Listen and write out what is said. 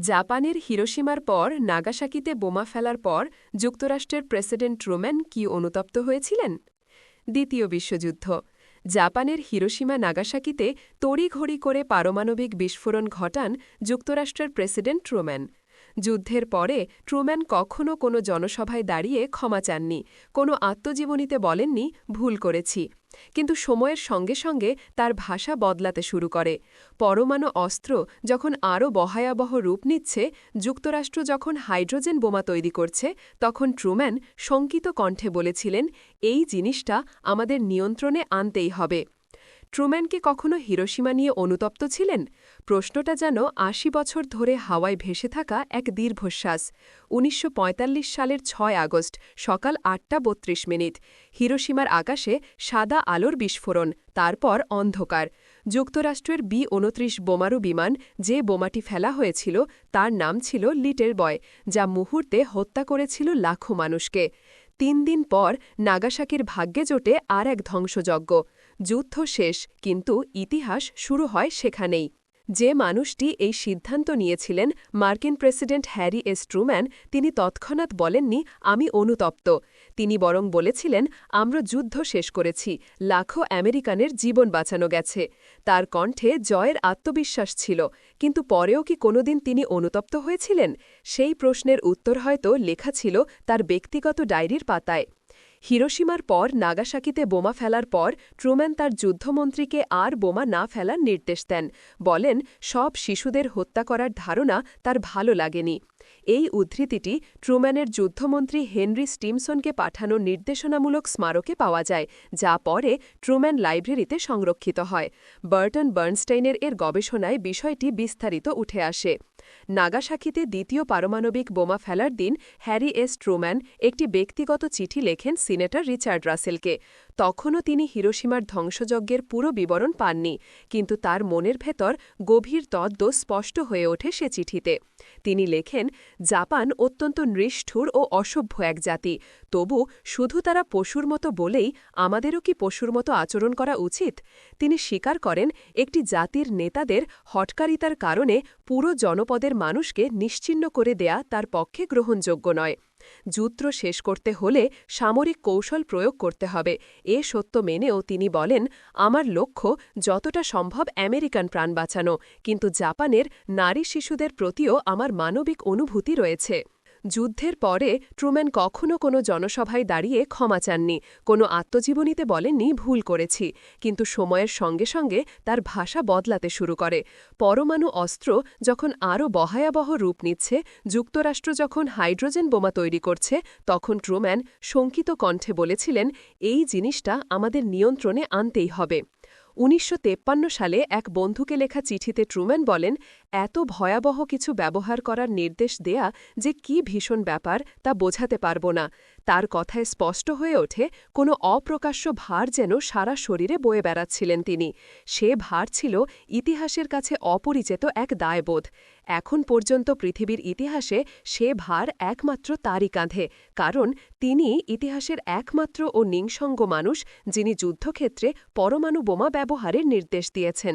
জাপানের হিরোসীমার পর, নাগাসাকিতে বোমা ফেলার পর, যুক্তরাষ্ট্রের প্রেসিডেন্ট রোম্যান কি অনুতপ্ত হয়েছিলেন? দ্বিতীয় বিশ্বযুদ্ধ। জাপানের হিরোসীমা নাগাসাকিতে তড়িঘড়ি করে পারমাণবিক বিস্ফোরণ ঘটান যুক্তরাষ্ট্রের প্রেসিডেন্ট ট্রুম্যান। যুদ্ধের পরে ট্রুম্যান কখনও কোনো জনসভায় দাঁড়িয়ে ক্ষমা চাননি, কোনো আত্মজীবনীতে বলেননি, ভুল করেছি। কিন্তু সময়ের সঙ্গে সঙ্গে তার ভাষা বদলাতে শুরু করে। পরমাণু অস্ত্র যখন আরও বহায়াবহ রূপ নিচ্ছে, যুক্তরাষ্ট্র যখন হাইড্রোজেন বোমা তৈরি করছে, তখন ট্রুম্যান শঙ্কিত কণ্ঠে বলেছিলেন, এই জিনিসটা আমাদের নিয়ন্ত্রণে আনতেই হবে। ট্রুম্যানকে কখনো হিরোসীমা নিয়ে অনুতপ্ত ছিলেন? প্রশ্নটা যেন আশি বছর ধরে হাওয়ায় ভেসে থাকা এক দীর্ঘশ্বাস। উনিশশো পঁয়তাল্লিশ সালের ছয় আগস্ট, সকাল আটটা বত্রিশ মিনিট। হিরোসীমার আকাশে সাদা আলোর বিস্ফোরণ, তারপর অন্ধকার। যুক্তরাষ্ট্রের বি উনত্রিশ বোমারু বিমান যে বোমাটি ফেলা হয়েছিল, তার নাম ছিল লিটেল বয়, যা মুহূর্তে হত্যা করেছিল লাখো মানুষকে। তিন দিন পর নাগাসাকির ভাগ্যে জোটে আর এক ধ্বংসযজ্ঞ। যুদ্ধ শেষ, কিন্তু ইতিহাস শুরু হয় সেখানেই। যে মানুষটি এই সিদ্ধান্ত নিয়েছিলেন, মার্কিন প্রেসিডেন্ট হ্যারি এস ট্রুম্যান, তিনি তৎক্ষণাৎ বলেননি, আমি অনুতপ্ত। তিনি বরং বলেছিলেন, আমরা যুদ্ধ শেষ করেছি, লাখো আমেরিকানের জীবন বাঁচানো গেছে। তার কণ্ঠে জয়ের আত্মবিশ্বাস ছিল, কিন্তু পরেও কি কোনোদিন তিনি অনুতপ্ত হয়েছিলেন? সেই প্রশ্নের উত্তর হয়তো লেখা ছিল তার ব্যক্তিগত ডায়েরির পাতায়। হিরোসীমার পর, নাগাসাকিতে বোমা ফেলার পর, ট্রুম্যান তার যুদ্ধমন্ত্রীকে আর বোমা না ফেলার নির্দেশ দেন। বলেন, সব শিশুদের হত্যা করার ধারণা তার ভালো লাগেনি। এই উদ্ধৃতিটি ট্রুম্যানের যুদ্ধমন্ত্রী হেনরি স্টিমসনকে পাঠানো নির্দেশনামূলক স্মারকে পাওয়া যায়, যা পরে ট্রুম্যান লাইব্রেরিতে সংরক্ষিত হয়। বার্টন বার্নস্টাইনের এর গবেষণায় বিষয়টি বিস্তারিত উঠে আসে। নাগাসাকিতে দ্বিতীয় পারমাণবিক বোমা ফেলার দিন হ্যারি এস. ট্রুম্যান একটি ব্যক্তিগত চিঠি লেখেন সিনেটর রিচার্ড রাসেলকে। তখনও তিনি হিরোসীমার ধ্বংসযজ্ঞের পুরো বিবরণ পাননি, কিন্তু তার মনের ভেতর গভীর তদ্দ স্পষ্ট হয়ে ওঠে সে চিঠিতে। তিনি লেখেন, জাপান অত্যন্ত নিষ্ঠুর ও অসভ্য এক জাতি। তবু শুধু তারা পশুর মতো বলেই আমাদেরও কি পশুর মতো আচরণ করা উচিত? তিনি স্বীকার করেন, একটি জাতির নেতাদের হটকারিতার কারণে পুরো জনপদের মানুষকে নিশ্চিন্ন করে দেয়া তার পক্ষে গ্রহণযোগ্য নয়। যুদ্ধ শেষ করতে হলে সামরিক কৌশল প্রয়োগ করতে হবে। এ সত্য মেনেও তিনি বলেন, আমার লক্ষ্য যতটা সম্ভব আমেরিকান প্রাণ বাঁচানো, কিন্তু জাপানের নারী শিশুদের প্রতিও আমার মানবিক অনুভূতি রয়েছে। যুদ্ধের পরে ট্রুম্যান কখনও কোনো জনসভায় দাঁড়িয়ে ক্ষমা চাননি, কোনো আত্মজীবনীতে বলেননি, ভুল করেছি। কিন্তু সময়ের সঙ্গে সঙ্গে তার ভাষা বদলাতে শুরু করে। পরমাণু অস্ত্র যখন আরও বহায়াবহ রূপ নিচ্ছে, যুক্তরাষ্ট্র যখন হাইড্রোজেন বোমা তৈরি করছে, তখন ট্রুম্যান শঙ্কিত কণ্ঠে বলেছিলেন, এই জিনিসটা আমাদের নিয়ন্ত্রণে আনতেই হবে। উনিশশো সালে এক বন্ধুকে লেখা চিঠিতে ট্রুম্যান বলেন এত ভয়াবহ কিছু ব্যবহার করার নির্দেশ দেয়া যে কি ভীষণ ব্যাপার তা বোঝাতে পারব না। তার কথায় স্পষ্ট হয়ে ওঠে কোনো অপ্রকাশ্য ভার যেন সারা শরীরে বয়ে বেড়াচ্ছিলেন তিনি। সে ভার ছিল ইতিহাসের কাছে অপরিচিত এক দায়বোধ। এখন পর্যন্ত পৃথিবীর ইতিহাসে সে ভার একমাত্র তারই কাঁধে, কারণ তিনি ইতিহাসের একমাত্র ও নিঃসঙ্গ মানুষ যিনি যুদ্ধক্ষেত্রে পরমাণু বোমা ব্যবহারের নির্দেশ দিয়েছেন।